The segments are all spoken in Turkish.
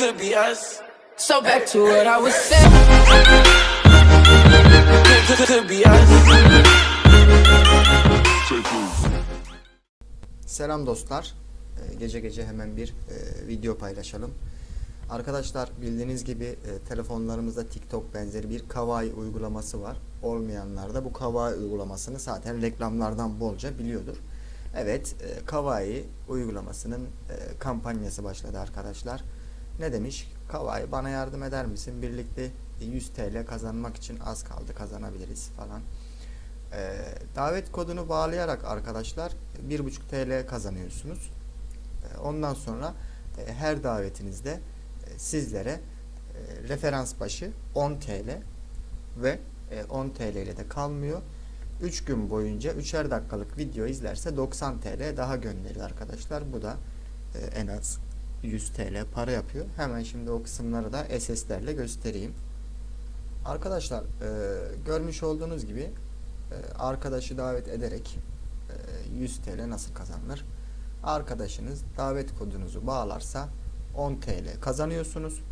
could be us. So back to what I was saying. Could, could, could be us. Selam dostlar. Ee, Gece gece hemen bir e, video paylaşalım. Arkadaşlar bildiğiniz gibi e, telefonlarımızda TikTok benzeri bir Kawaii uygulaması var. Olmayanlar da bu Kawaii uygulamasını zaten reklamlardan bolca biliyordur. Evet, e, Kawaii uygulamasının e, kampanyası başladı arkadaşlar. Ne demiş? Kawaii bana yardım eder misin? Birlikte 100 TL kazanmak için az kaldı kazanabiliriz falan. Ee, davet kodunu bağlayarak arkadaşlar 1.5 TL kazanıyorsunuz. Ee, ondan sonra e, her davetinizde e, sizlere e, referans başı 10 TL ve e, 10 TL ile de kalmıyor. 3 gün boyunca 3'er dakikalık video izlerse 90 TL daha gönderir arkadaşlar. Bu da e, en az 100 TL para yapıyor. Hemen şimdi o kısımları da SS'lerle göstereyim. Arkadaşlar e, görmüş olduğunuz gibi e, arkadaşı davet ederek e, 100 TL nasıl kazanılır? Arkadaşınız davet kodunuzu bağlarsa 10 TL kazanıyorsunuz.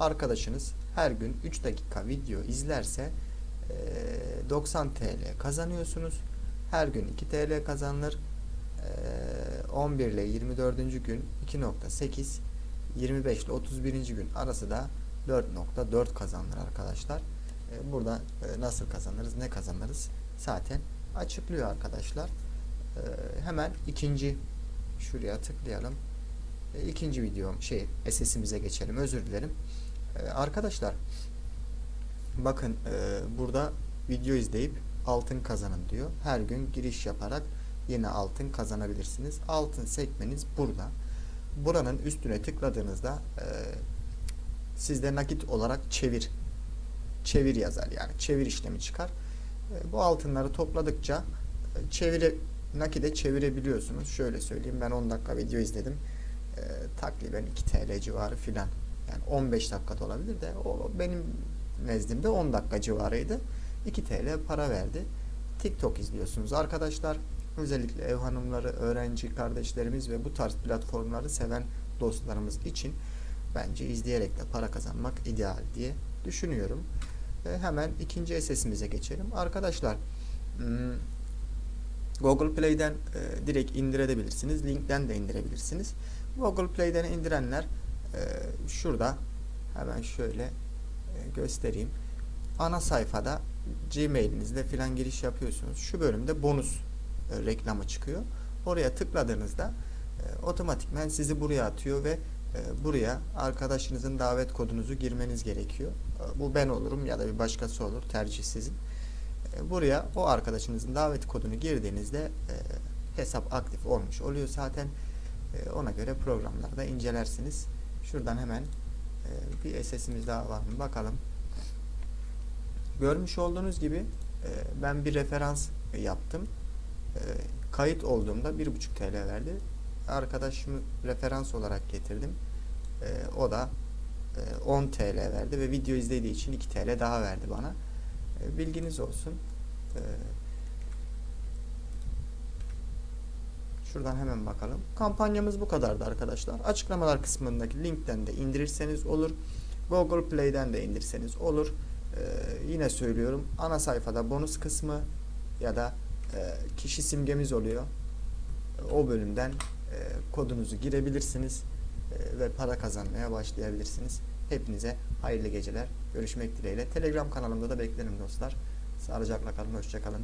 Arkadaşınız her gün 3 dakika video izlerse e, 90 TL kazanıyorsunuz. Her gün 2 TL kazanılır. E, 11 ile 24. gün 2.8 25 ile 31. gün arası da 4.4 kazanılır arkadaşlar. E, Burada e, nasıl kazanırız, ne kazanırız zaten açıklıyor arkadaşlar. E, Hemen ikinci şuraya tıklayalım. İkinci videom şey SS'imize geçelim. Özür dilerim. Arkadaşlar bakın burada video izleyip altın kazanın diyor. Her gün giriş yaparak yine altın kazanabilirsiniz. Altın sekmeniz burada. Buranın üstüne tıkladığınızda e, sizde nakit olarak çevir çevir yazar yani çevir işlemi çıkar. E, bu altınları topladıkça e, çevire nakide çevirebiliyorsunuz. Şöyle söyleyeyim ben 10 dakika video izledim. E, takriben 2 TL civarı filan. Yani 15 dakika da olabilir de o benim nezdimde 10 dakika civarıydı. 2 TL para verdi. TikTok izliyorsunuz arkadaşlar. Özellikle ev hanımları, öğrenci kardeşlerimiz ve bu tarz platformları seven dostlarımız için bence izleyerek de para kazanmak ideal diye düşünüyorum. Ve hemen ikinci SS'imize geçelim. Arkadaşlar hmm, Google Play'den e, direkt indirebilirsiniz. Linkten de indirebilirsiniz. Google Play'den indirenler e, şurada hemen şöyle e, göstereyim. Ana sayfada Gmail'inizle filan giriş yapıyorsunuz. Şu bölümde bonus e, reklamı çıkıyor. Oraya tıkladığınızda e, otomatikmen sizi buraya atıyor ve e, buraya arkadaşınızın davet kodunuzu girmeniz gerekiyor. E, bu ben olurum ya da bir başkası olur. Tercih sizin. E, buraya o arkadaşınızın davet kodunu girdiğinizde e, hesap aktif olmuş oluyor zaten. E, ona göre programlarda incelersiniz. Şuradan hemen e, bir SS'imiz daha var mı bakalım. Görmüş olduğunuz gibi e, ben bir referans yaptım. E, kayıt olduğumda 1.5 TL verdi. Arkadaşımı referans olarak getirdim. E, o da e, 10 TL verdi ve video izlediği için 2 TL daha verdi bana. E, bilginiz olsun. E, şuradan hemen bakalım. Kampanyamız bu kadardı arkadaşlar. Açıklamalar kısmındaki linkten de indirirseniz olur. Google Play'den de indirseniz olur. E, yine söylüyorum. Ana sayfada bonus kısmı ya da kişi simgemiz oluyor. O bölümden e, kodunuzu girebilirsiniz e, ve para kazanmaya başlayabilirsiniz. Hepinize hayırlı geceler. Görüşmek dileğiyle. Telegram kanalımda da beklerim dostlar. Sağlıcakla kalın, hoşçakalın.